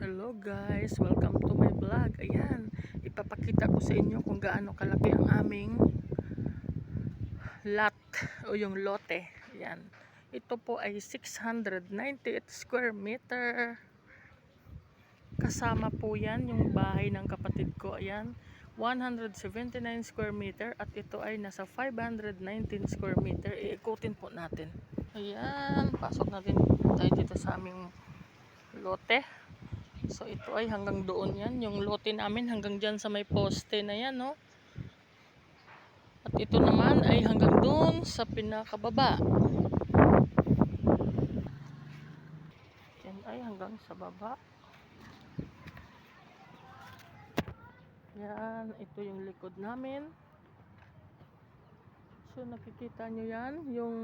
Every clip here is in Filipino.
Hello guys, welcome to my vlog. Ayan, ipapakita ko sa inyo kung gaano kalaki ang aming lot o yung lote. Ayan. Ito po ay 698 square meter. Kasama po yan yung bahay ng kapatid ko. Ayan, 179 square meter at ito ay nasa 519 square meter. Iikutin po natin. Ayan, pasok natin tayo dito sa aming lote. So ito ay hanggang doon yan. Yung lote namin hanggang dyan sa may poste na yan, no? At ito naman ay hanggang doon sa pinakababa. Yan ay hanggang sa baba. Yan, ito yung likod namin. So nakikita nyo yan, yung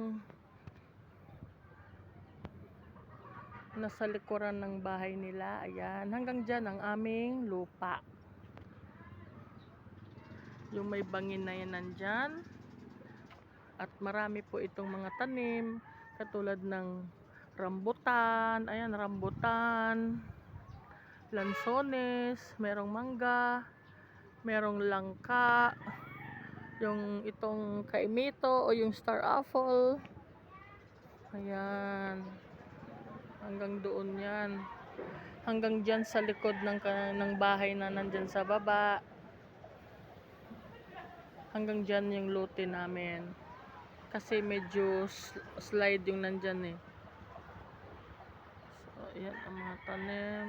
nasa likuran ng bahay nila. Ayan, hanggang dyan ang aming lupa. Yung may bangin na yan nandyan. At marami po itong mga tanim, katulad ng rambutan, ayan, rambutan, lansones, merong mangga, merong langka, yung itong kaimito o yung star apple. Ayan hanggang doon yan. Hanggang dyan sa likod ng, ng bahay na nandyan sa baba. Hanggang dyan yung lote namin. Kasi medyo sl- slide yung nandyan eh. So ayan ang mga tanim